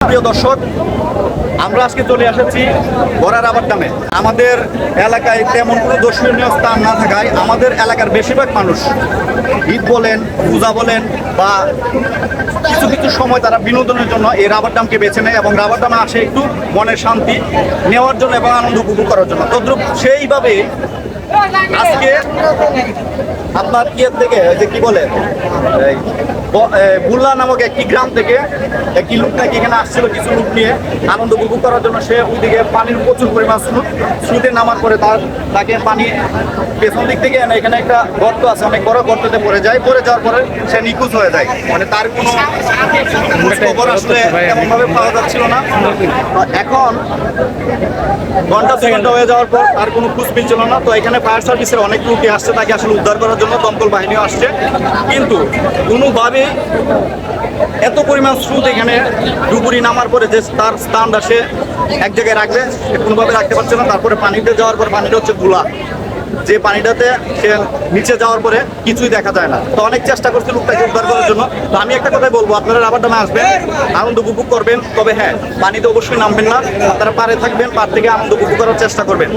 প্রিয় দর্শক, আমরা আজকে চলে এসেছি বড়ার আবার দামে আমাদের এলাকায় তেমন কোনো দর্শনীয় স্থান না থাকায় আমাদের এলাকার বেশিরভাগ মানুষ ঈদ বলেন, পূজা বলেন বা কিছু কিছু সময় তারা বিনোদনের জন্য এই রাবার ডামকে বেছে নেয় এবং রাবার ডামে আসে একটু মনের শান্তি নেওয়ার জন্য এবং আনন্দ উপভোগ করার জন্য। তদ্রুপ সেইভাবে আজকে আপনার ইয়ের থেকে যে কি বলে বুল্লা নামক একটি গ্রাম থেকে একটি লোক নাকি এখানে আসছিল কিছু লোক নিয়ে, আনন্দ উপভোগ করার জন্য সে ওইদিকে পানির প্রচুর পরিমাণ স্রোত, স্রোতে নামার পরে তার, তাকে পানি পেছন দিক থেকে এখানে একটা গর্ত আছে, অনেক বড় গর্ততে পড়ে যায়, পড়ে যাওয়ার পরে সে নিখোঁজ হয়ে যায়। মানে তার কোনো খবর আসলে পাওয়া যাচ্ছিল না। এখন ঘণ্টা ঘণ্টা হয়ে যাওয়ার পর তার কোনো খোঁজ মিলছিল না। তো এখানে ফায়ার সার্ভিসের অনেক লোকই আসছে, তাকে আসলে উদ্ধার করার জন্য দমকল বাহিনীও আসছে। কিন্তু কোনোভাবে এত পরিমাণ স্রোত এখানে ডুবুরি নামার পরে যে তার স্থানটা সে এক জায়গায় রাখবে কোনোভাবে রাখতে পারছে না। তারপরে পানিতে যাওয়ার পর পানিটা হচ্ছে গুলা যে পানিটাতে সে নিচে যাওয়ার পরে কিছুই দেখা যায় না। তো অনেক চেষ্টা করছে লোকটাকে উদ্ধার করার জন্য। তো আমি একটা কথাই বলব, আপনারা রাবার ডামে আসবেন, আনন্দ উপভোগ করবেন। তবে হ্যাঁ পানিতে অবশ্যই নামবেন না। আপনারা পারে থাকবেন, পার থেকে আনন্দ উপভোগ করার চেষ্টা করবেন।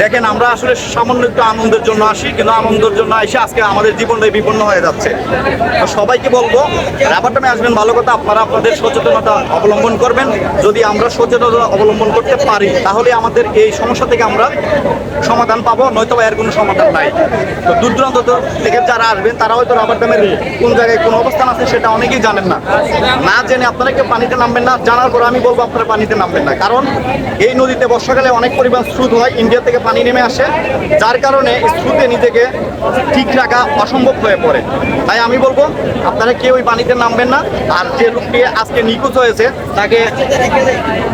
দেখেন, আমরা আসলে সামান্য একটু আনন্দের জন্য আসি, কিন্তু আনন্দের জন্য এসে আজকে আমাদের জীবনটাই বিপন্ন হয়ে যাচ্ছে। তো সবাইকে বলব রাবার ডামে আসবেন, ভালো কথা, আপনারা আপনাদের সচেতনতা অবলম্বন করবেন। যদি আমরা সচেতনতা অবলম্বন করতে পারি, তাহলে আমাদের এই সমস্যা থেকে আমরা সমাধান পাবো নয়তো এর কোনো সমাধান নাই। তো দূর দূরান্ত থেকে যারা আসবেন, তারা হয়তো রাবার ড্যামের কোন জায়গায় কোন অবস্থান আছে সেটা অনেকেই জানেন না। না জেনে আপনারা কেউ পানিতে নামবেন না, জানার পর আমি বলব আপনারা পানিতে নামবেন না। কারণ এই নদীতে বর্ষাকালে অনেক পরিমাণ স্রোত হয়, ইন্ডিয়া থেকে পানি নেমে আসে, যার কারণে স্রোতে নিজেকে ঠিক রাখা অসম্ভব হয়ে পড়ে। তাই আমি বলব, আপনারা কেউ ওই পানিতে নামবেন না। আর যে লোকটি আজকে নিখোঁজ হয়েছে, তাকে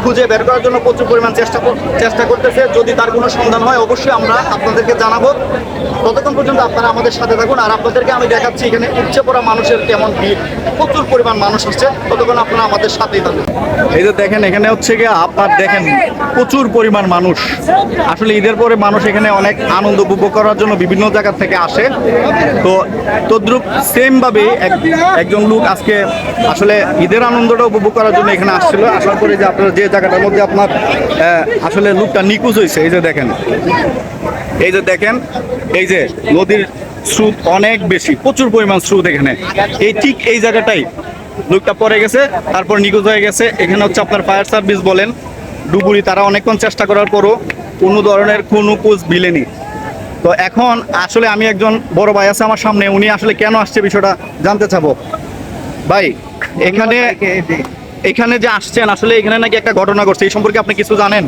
খুঁজে বের করার জন্য প্রচুর পরিমাণ চেষ্টা চেষ্টা করতেছে। যদি তার কোনো সন্ধান হয়, অবশ্যই আমরা আপনাদেরকে জানাব। ততক্ষণ পর্যন্ত আপনারা আমাদের সাথে থাকুন। আর আপনাদেরকে আমি দেখাচ্ছি এখানে উপচে পড়া মানুষের কেমন ভিড়। প্রচুর পরিমাণ মানুষ আসছে। ততক্ষণ আপনারা আমাদের সাথেই থাকুন। এই যে দেখেন, এখানে হচ্ছে গিয়ে আপনার দেখেন, প্রচুর পরিমাণ মানুষ। আসলে ঈদের পরে মানুষ এখানে অনেক আনন্দ উপভোগ করার জন্য বিভিন্ন জায়গা থেকে আসে। তো তদ্রুপ সেম ভাবে এক- একজন লোক আজকে আসলে ঈদের আনন্দটা উপভোগ করার জন্য এখানে আসছিল। আসার পরে যে আপনার যে জায়গাটার মধ্যে আপনার আসলে লোকটা নিখোঁজ হয়েছে। এই যে দেখেন। এই যে দেখেন, এই যে নদীর স্রোত অনেক বেশি, প্রচুর পরিমাণ স্রোত এখানে। এই ঠিক এই জায়গাটাই লোকটা পড়ে গেছে, তারপর নিখোঁজ হয়ে গেছে। এখানে হচ্ছে আপনার ফায়ার সার্ভিস বলেন, ডুবুরি তারা অনেকক্ষণ চেষ্টা করার পরও কোনো ধরনের কোনো কোচ মিলেনি। তো এখন আসলে আমি একজন বড় ভাই আছে আমার সামনে, উনি আসলে কেন আসছে বিষয়টা জানতে চাবো। ভাই, এখানে এখানে যে আসছেন, আসলে এখানে নাকি একটা ঘটনা ঘটছে, এই সম্পর্কে আপনি কিছু জানেন?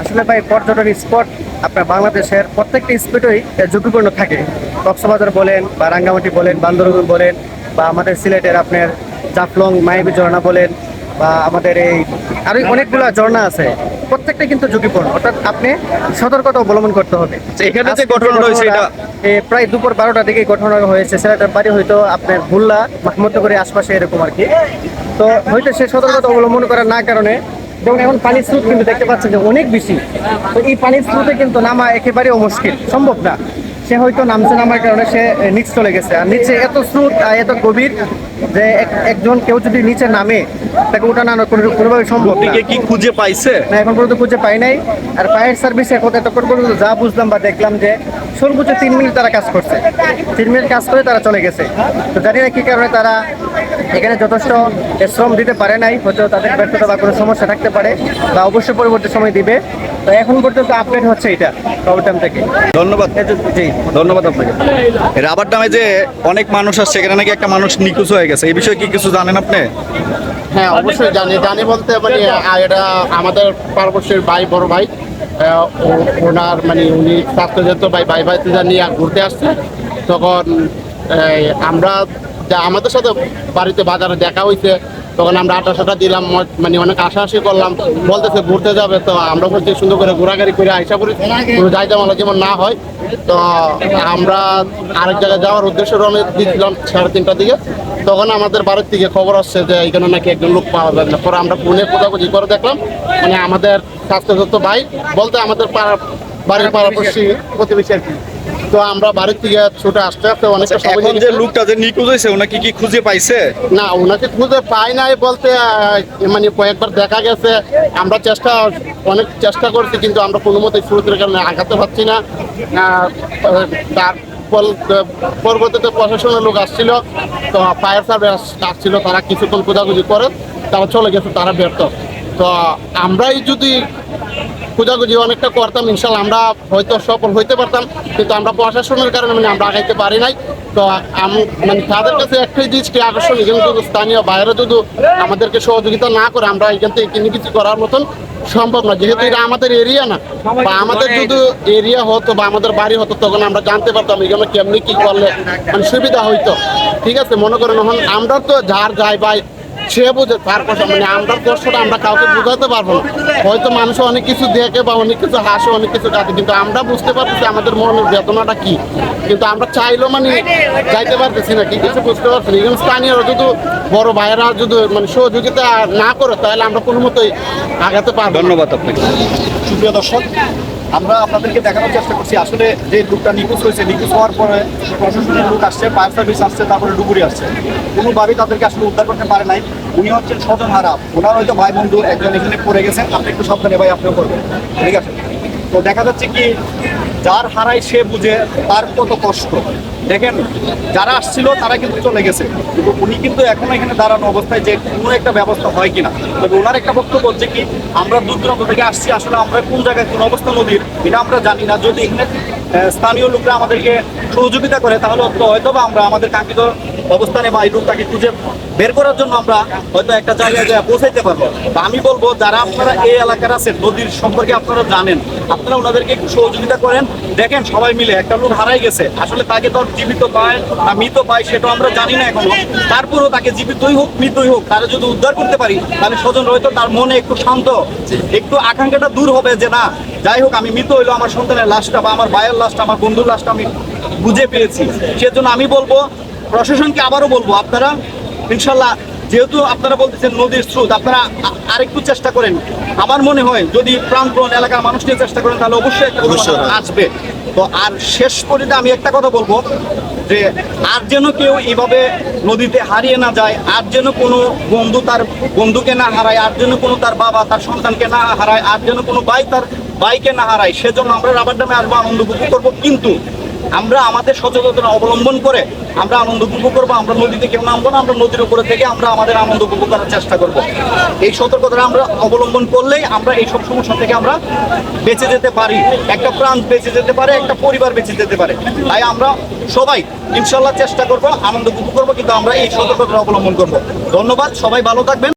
আসলে ভাই পর্যটন স্পট আপনার বাংলাদেশের প্রত্যেকটা স্পটই ঝুঁকিপূর্ণ থাকে। কক্সবাজার বলেন বা রাঙ্গামাটি বলেন বান্দরবান বলেন বা আমাদের সিলেটের আপনার জাফলং মাইবি ঝর্ণা বলেন বা আমাদের এই আরও অনেকগুলো ঝর্ণা আছে। প্রত্যেকটা কিন্তু ঝুঁকিপূর্ণ। অর্থাৎ আপনি সতর্কতা অবলম্বন করতে হবে। এখানে যে আজকে হয়েছে এটা এ, প্রায় দুপুর বারোটা দিকে ঘটনা হয়েছে ছেলেটার বাড়ি হয়তো আপনার ভুল্লা মাহমুদনগরের আশপাশে এরকম আর কি। তো হয়তো সে সতর্কতা অবলম্বন করার না কারণে যেমন এখন পানির স্রোত কিন্তু দেখতে পাচ্ছেন যে অনেক বেশি। তো এই পানির স্রোতে কিন্তু নামা একেবারেও মুশকিল। সম্ভব না। সে হয়তো নামছে নামার কারণে সে নিচ চলে গেছে। আর নিচে এত স্রোত আর এত গভীর যে এক- একজন কেউ যদি নিচে নামে তাকে ওঠানো কোনো- কোনোভাবে সম্ভব না। কি খুঁজে পাইছে? না এখন পর্যন্ত খুঁজে পাই নাই। আর ফায়ার সার্ভিসের কথা এতক্ষণ পর্যন্ত যা বুঝলাম বা দেখলাম যে সর্বোচ্চ তিন মিনিট তারা কাজ করছে। তিন মিনিট কাজ করে তারা চলে গেছে। তো জানি না কি কারণে তারা এখানে যথেষ্ট শ্রম দিতে পারে নাই হয়তো তাদের ব্যর্থতা বা কোনো সমস্যা থাকতে পারে বা অবশ্যই পরবর্তী সময় দিবে। তো এখন পর্যন্ত আপডেট হচ্ছে এটা প্রবলেম থেকে ধন্যবাদ। জি ধন্যবাদ আপনাকে। রাবার ডামে যে অনেক মানুষ আসছে এখানে নাকি একটা মানুষ নিখোঁজ হয়ে গেছে এই বিষয়ে কি কিছু জানেন আপনি? হ্যাঁ অবশ্যই জানি। জানি বলতে মানে এটা আমাদের পার্বশের ভাই বড় ভাই ও- ওনার মানে উনি স্বাস্থ্যজাত ভাই ভাই ভাই নিয়ে ঘুরতে আসছে তখন আমরা যা আমাদের সাথে বাড়িতে বাজারে দেখা হয়েছে তখন আমরা আটা সাটা দিলাম মানে অনেক আশাআশি করলাম, বলতেছে ঘুরতে যাবে, তো আমরা বলছি সুন্দর করে ঘোরাঘুরি করে আইসা করি কোনো যাইতে মালা যেমন না হয়, তো আমরা আরেক জায়গায় যাওয়ার উদ্দেশ্যে রওনা দিয়েছিলাম সাড়ে তিনটার দিকে, তখন আমাদের বাড়ির থেকে খবর আসছে যে এখানে নাকি একজন লোক পাওয়া যাবে না। পরে আমরা ফোনে খোঁজাখুঁজি করে দেখলাম মানে আমাদের স্বাস্থ্যযুক্ত ভাই বলতে আমাদের পাড়া বাড়ির পাড়াপড়শি প্রতিবেশী আর কি। তো আমরা বাড়ির থেকে ছুটে আসতে আসতে অনেকটা সময় এখন যে। লোকটা যে নিখোঁজ হয়েছে ওনাকে কি খুঁজে পাইছে? না ওনাকে খুঁজে পাই নাই বলতে মানে কয়েকবার দেখা গেছে। আমরা চেষ্টা অনেক চেষ্টা করছি কিন্তু আমরা কোনো মতে স্রোতের কারণে আগাতে পারছি না। তার পরবর্তীতে প্রশাসনের লোক আসছিল। তো ফায়ার সার্ভিস আসছিল তারা কিছুক্ষণ খোঁজাখুঁজি করে তারা চলে গেছে তারা ব্যর্থ। তো আমরাই যদি খোঁজাখুঁজি অনেকটা করতাম, ইনশাল্লাহ আমরা হয়তো সফল হইতে পারতাম, কিন্তু আমরা প্রশাসনের কারণে মানে আমরা আগাইতে পারি নাই। তো আম- মানে তাদের কাছে একটাই দৃষ্টি আকর্ষণ যদি স্থানীয় বাইরে যদি আমাদেরকে সহযোগিতা না করে, আমরা এখান থেকে কিনে কিছু করার মতন সম্ভব না। যেহেতু এটা আমাদের এরিয়া না, বা আমাদের যদি এরিয়া হতো বা আমাদের বাড়ি হতো, তখন আমরা জানতে পারতাম এখানে কেমনি কি করলে মানে সুবিধা হইতো। ঠিক আছে, মনে করেন আমরা তো যার যাই ভাই সে বুঝে তার কথা মানে আমরা কষ্টটা আমরা কাউকে বোঝাতে পারব না। হয়তো মানুষ অনেক কিছু দেখে বা অনেক কিছু হাসে অনেক কিছু কাটে কিন্তু আমরা বুঝতে পারতেছি আমাদের মনের বেদনাটা কি। কিন্তু আমরা চাইলেও মানে যাইতে পারতেছি না কি কিছু বুঝতে পারছি না। এখানে স্থানীয়রা যদি বড় ভাইয়েরা যদি মানে সহযোগিতা না করে তাহলে আমরা কোনো মতোই আগাতে পারব ধন্যবাদ আপনাকে। সুপ্রিয় দর্শক আমরা আপনাদেরকে দেখানোর চেষ্টা করছি। আসলে যে লুকটা নিখোঁজ হয়েছে, নিখোঁজ হওয়ার পরে প্রশাসনের লোক আসছে ফায়ার সার্ভিস আসছে, তারপরে ডুবুরি আসছে। কোনোভাবেই তাদেরকে আসলে উদ্ধার করতে পারে নাই। উনি হচ্ছেন স্বজন হারা ওনার হয়তো ভাই বন্ধু, একজন এখানে পড়ে গেছেন। আপনি একটু সাবধানে ভাই, আপনিও করবেন। ঠিক আছে? তো দেখা যাচ্ছে কি, যার হারাই সে বুঝে, তার কত কষ্ট। দেখেন, যারা আসছিল, তারা কিন্তু চলে গেছে। কিন্তু উনি কিন্তু এখনও এখানে দাঁড়ানো অবস্থায় যে কোনো একটা ব্যবস্থা হয় কিনা। তবে ওনার একটা বক্তব্য হচ্ছে কি, আমরা দূর দূরান্ত থেকে আসছি, আসলে আমরা কোন জায়গায় কোন অবস্থা নদীর, এটা আমরা জানি না। যদি এখানে স্থানীয় লোকরা আমাদেরকে সহযোগিতা করে, তাহলে হয়তো বা আমরা আমাদের কাঙ্ক্ষিত অবস্থানে বা এই লোকটাকে খুঁজে বের করার জন্য আমরা হয়তো একটা জায়গায় যায় পৌঁছাইতে পারব। আমি বলব, যারা আপনারা এই এলাকার আছেন, নদীর সম্পর্কে আপনারা জানেন, আপনারা ওনাদেরকে একটু সহযোগিতা করেন। দেখেন সবাই মিলে একটা লোক হারাই গেছে। আসলে তাকে তো জীবিত পায় না মৃত পায়, সেটা আমরা জানি না এখনও। তারপরেও তাকে জীবিতই হোক, মৃতই হোক, তারা যদি উদ্ধার করতে পারি, তাহলে স্বজন হয়তো তার মনে একটু শান্ত, একটু আকাঙ্ক্ষাটা দূর হবে যে, না, যাই হোক, আমি মৃত হইল, আমার সন্তানের লাশটা বা আমার ভাইয়ের লাশটা, আমার বন্ধুর লাশটা আমি বুঝে পেয়েছি। সেজন্য আমি বলব প্রশাসনকে আবারও বলব আপনারা ইনশাল্লাহ যেহেতু আপনারা বলতেছেন নদীর স্রোত আপনারা আরেকটু চেষ্টা করেন। আমার মনে হয় যদি প্রাণপ্রণ এলাকার মানুষ নিয়ে চেষ্টা করেন তাহলে অবশ্যই একটা। আসবে। তো আর শেষ পর্যন্ত আমি একটা কথা বলব যে আর যেন কেউ এইভাবে নদীতে হারিয়ে না যায় আর যেন কোনো বন্ধু তার বন্ধুকে না হারায় আর যেন কোনো তার বাবা তার সন্তানকে না হারায় আর যেন কোনো ভাই তার ভাইকে না হারায় সেজন্য আমরা রাবার ড্যামে আসব আনন্দ উপভোগ করব। কিন্তু আমরা আমাদের সচেতনতা অবলম্বন করে আমরা আনন্দ উপভোগ করব, আমরা নদীতে কেউ নামবো না, আমরা নদীর উপরে থেকে আমরা আমাদের আনন্দ উপভোগ করার চেষ্টা করব। এই সতর্কতা আমরা অবলম্বন করলেই আমরা এই সব সমস্যা থেকে আমরা বেঁচে যেতে পারি। একটা প্রাণ বেঁচে যেতে পারে, একটা পরিবার বেঁচে যেতে পারে। তাই আমরা সবাই ইনশাল্লাহ চেষ্টা করব, আনন্দ উপভোগ করব, কিন্তু আমরা এই সতর্কতা অবলম্বন করব। ধন্যবাদ, সবাই ভালো থাকবেন।